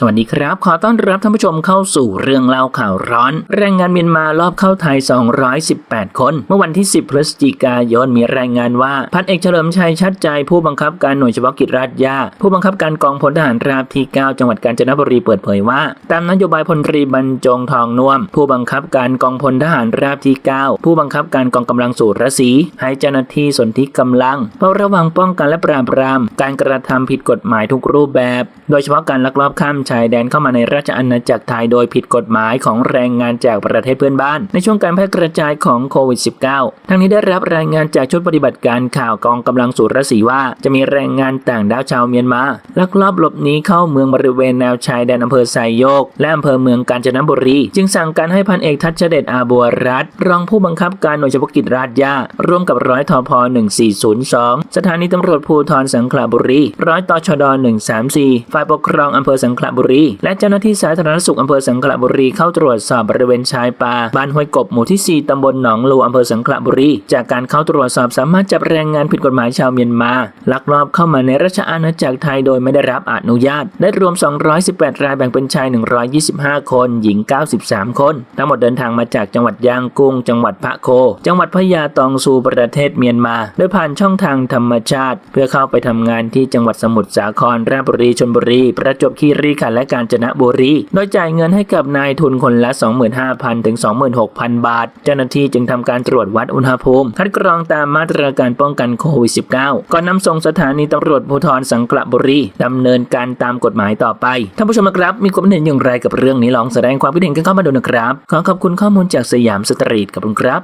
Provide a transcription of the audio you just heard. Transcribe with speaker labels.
Speaker 1: สวัสดีครับ ขอต้อนรับท่านผู้ชมเข้าสู่เรื่องเล่าข่าวร้อน แรงงานเมียนมารอบเข้าไทย 218 คน เมื่อวันที่ 10 พฤศจิกายนมีรายงานว่า พันเอกเฉลิมชัยชัดใจผู้บังคับการหน่วยเฉพาะกิจราชยา ผู้บังคับการกองพลทหารราบที่ 9 จังหวัดกาญจนบุรีเปิดเผยว่า ตามนโยบายพลตรีบรรจงทองน่วม ผู้บังคับการกองพลทหารราบที่ 9 ผู้บังคับการกองกำลังสู่รศรีให้เจ้าหน้าที่สนธิกำลังเฝ้าระวังป้องกันและปราบปราม การกระทำผิดกฎหมายทุกรูปแบบ โดยเฉพาะการลักลอบข้ามชายแดนเข้ามาในราชอาณาจักรไทยโดยผิดกฎหมายของแรงงานจากประเทศเพื่อนบ้าน ในช่วงการแพร่กระจายของโควิด -19 ทั้งนี้ได้รับรายงานจากชุดปฏิบัติการข่าวกองกำลังสุรศรีว่า จะมีแรงงานต่างด้าวชาวเมียนมาลักลอบหลบหนีเข้าเมืองบริเวณแนวชายแดนอำเภอไซโยก และอำเภอเมืองกาญจนบุรี จึงสั่งการให้พันเอกทัชเดชอาบัวรัตรองผู้บังคับการหน่วยเฉพาะกิจราชยาร่วมกับร้อยทพ1402 สถานีตำรวจภูธรสังขละบุรี ร้อยตชด134 ฝ่ายปกครองอำเภอสังขละบุรี และเจ้าหน้าที่สาธารณสุขอำเภอสังขละบุรีเข้าตรวจสอบบริเวณชายป่าบ้านห้วยกบหมู่ที่ 4 ตำบลหนองลูอำเภอสังขละบุรี จากการเข้าตรวจสอบสามารถจับแรงงานผิดกฎหมายชาวเมียนมา ลักลอบเข้ามาในราชอาณาจักรไทยโดยไม่ได้รับอนุญาต ได้รวม 218 รายแบ่งเป็นชาย 125 คน หญิง 93 คน ทั้งหมดเดินทางมาจากจังหวัดยางกุ้ง จังหวัดพระโค จังหวัดพะยาตองซูประเทศเมียนมา โดยผ่านช่องทางธรรมชาติ เพื่อเข้าไปทำงานที่จังหวัดสมุทรสาครราชบุรีชลบุรี ประจวบคีรีขันธ์และกาญจนบุรี โดยจ่ายเงินให้กับนายทุนคนละ 25,000 ถึง 26,000 บาท เจ้าหน้าที่จึงทำการตรวจวัดอุณหภูมิ คัดกรองตามมาตรการป้องกันโควิด -19 ก่อนนำส่งสถานีตำรวจภูธรสังขละบุรีดำเนินการตามกฎหมายต่อไป ท่านผู้ชมครับ มีความเห็นอย่างไรกับเรื่องนี้ลองแสดงความคิดเห็นกันเข้ามาดูนะครับ ขอขอบคุณข้อมูลจากสยามสตรีทกับคุณครับ